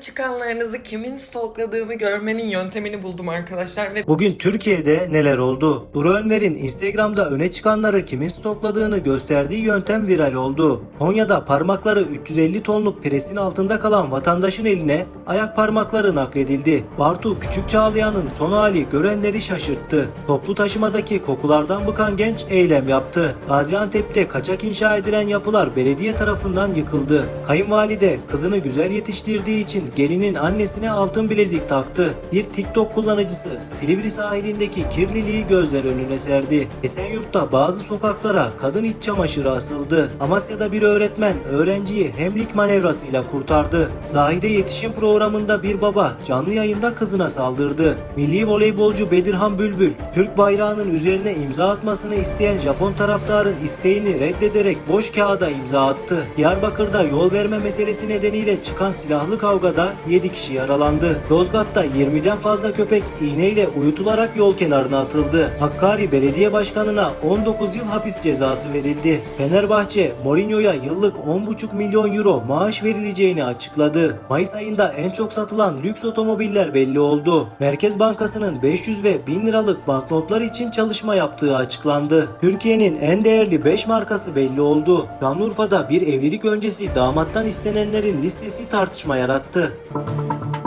Çıkanlarınızı kimin stalkladığını görmenin yöntemini buldum arkadaşlar ve Bugün Türkiye'de neler oldu? Duru Önver'in Instagram'da öne çıkanları kimin stokladığını gösterdiği yöntem viral oldu. Konya'da parmakları 350 tonluk presin altında kalan vatandaşın eline ayak parmakları nakledildi. Bartu Küçük Çağlayan'ın son hali görenleri şaşırttı. Toplu taşımadaki kokulardan bıkan genç eylem yaptı. Gaziantep'te kaçak inşa edilen yapılar belediye tarafından yıkıldı. Kayınvalide kızını güzel yetiştirdiği için gelinin annesine altın bilezik taktı. Bir TikTok kullanıcısı Silivri sahilindeki kirliliği gözler önüne serdi. Esenyurt'ta bazı sokaklara kadın iç çamaşırı asıldı. Amasya'da bir öğretmen öğrenciyi hemlik manevrasıyla kurtardı. Zahide Yetişim programında bir baba canlı yayında kızına saldırdı. Milli voleybolcu Bedirhan Bülbül, Türk bayrağının üzerine imza atmasını isteyen Japon taraftarın isteğini reddederek boş kağıda imza attı. Diyarbakır'da yol verme meselesi nedeniyle çıkan silahlı kavgada 7 kişi yaralandı. Yozgat'ta 20'den fazla köpek iğneyle uyutularak yol kenarına atıldı. Hakkari Belediye Başkanı'na 19 yıl hapis cezası verildi. Fenerbahçe, Mourinho'ya yıllık 10,5 milyon euro maaş verileceğini açıkladı. Mayıs ayında en çok satılan lüks otomobiller belli oldu. Merkez Bankası'nın 500 ve 1000 liralık banknotlar için çalışma yaptığı açıklandı. Türkiye'nin en değerli 5 markası belli oldu. Şanlıurfa'da bir evlilik öncesi damattan istenenlerin listesi tartışma yarattı. Música